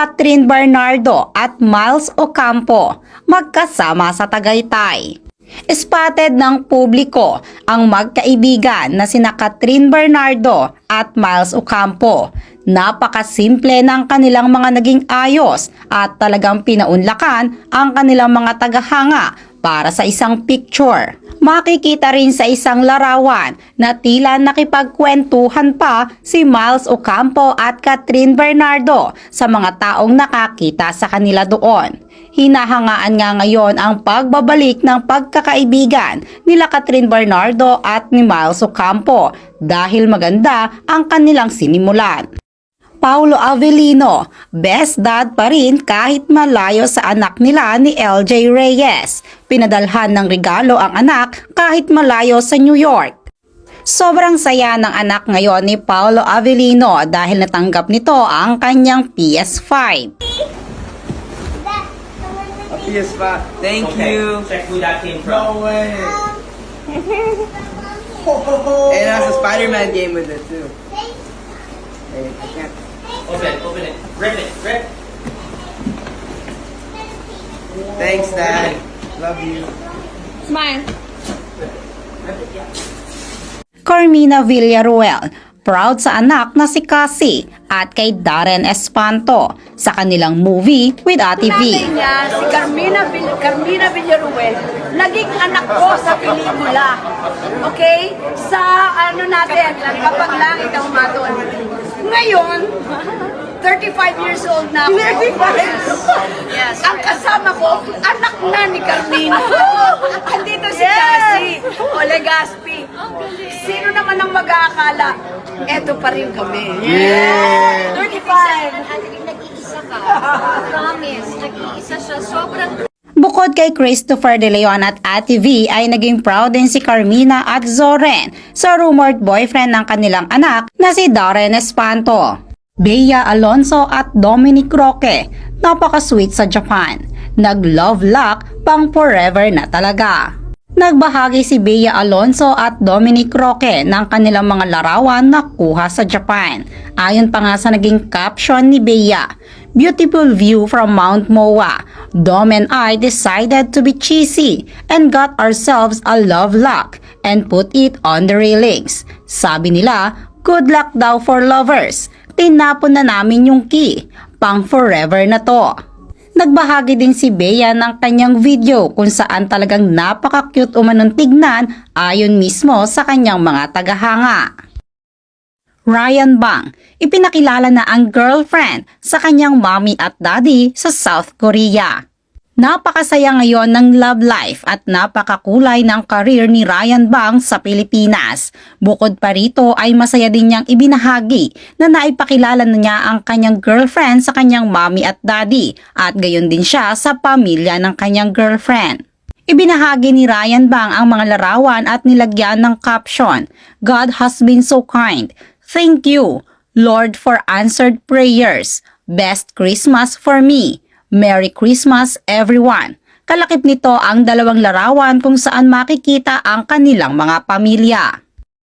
Catherine Bernardo at Miles Ocampo magkasama sa Tagaytay. Spotted ng publiko ang magkaibigan na sina Catherine Bernardo at Miles Ocampo. Napakasimple ng kanilang mga naging ayos at talagang pinaunlakan ang kanilang mga tagahanga para sa isang picture. Makikita rin sa isang larawan na tila nakipagkwentuhan pa si Miles Ocampo at Catherine Bernardo sa mga taong nakakita sa kanila doon. Hinahangaan nga ngayon ang pagbabalik ng pagkakaibigan nila Catherine Bernardo at ni Miles Ocampo dahil maganda ang kanilang sinimulan. Paulo Avellino, best dad pa rin kahit malayo sa anak nila ni LJ Reyes. Pinadalhan ng regalo ang anak kahit malayo sa New York. Sobrang saya ng anak ngayon ni Paulo Avellino dahil natanggap nito ang kanyang PS5. A PS5. Thank Okay, you. Check who that came from. No way. and it has a Spider-Man game with it too. Hey, I can't. Open it, open it. Rip it, rip. Thanks, Dad. Love you. Smile. Carmina Villaruel, proud sa anak na si Cassie at kay Darren Espanto sa kanilang movie with Ate V. Niya, si Carmina, Vill Carmina Villaruel, naging anak ko sa pelikula. Okay? Sa ano natin, kapag langit ang umaton. Ngayon, 35 years old na ako. 35? Yes. Ang kasama ko, anak na ni Carmina. Andito si Cassie. O Legaspi. Sino naman ang mag-aakala? Eto pa rin kami. Yeah. 35. Nag-iisa ka. Promise, nag-iisa siya. Sobrang Bukod kay Christopher De Leon at Ate V ay naging proud din si Carmina at Zoren sa rumored boyfriend ng kanilang anak na si Darren Espanto. Bea Alonso at Dominic Roque, napaka-sweet sa Japan. Nag-love luck pang forever na talaga. Nagbahagi si Bea Alonso at Dominic Roque ng kanilang mga larawan na kuha sa Japan. Ayon pa nga sa naging caption ni Bea, Beautiful view from Mount Moa. Dom and I decided to be cheesy and got ourselves a love lock and put it on the railings. Sabi nila, good luck daw for lovers. Tinapon na namin yung key. Pang forever na to. Nagbahagi din si Bea ng kanyang video kung saan talagang napaka-cute umanong tignan ayon mismo sa kanyang mga tagahanga. Ryan Bang, ipinakilala na ang girlfriend sa kanyang mommy at daddy sa South Korea. Napakasaya ngayon ng love life at napakakulay ng career ni Ryan Bang sa Pilipinas. Bukod pa rito ay masaya din niyang ibinahagi na naipakilala na niya ang kanyang girlfriend sa kanyang mommy at daddy at gayon din siya sa pamilya ng kanyang girlfriend. Ibinahagi ni Ryan Bang ang mga larawan at nilagyan ng caption, God has been so kind. Thank you, Lord for answered prayers. Best Christmas for me. Merry Christmas everyone. Kalakip nito ang dalawang larawan kung saan makikita ang kanilang mga pamilya.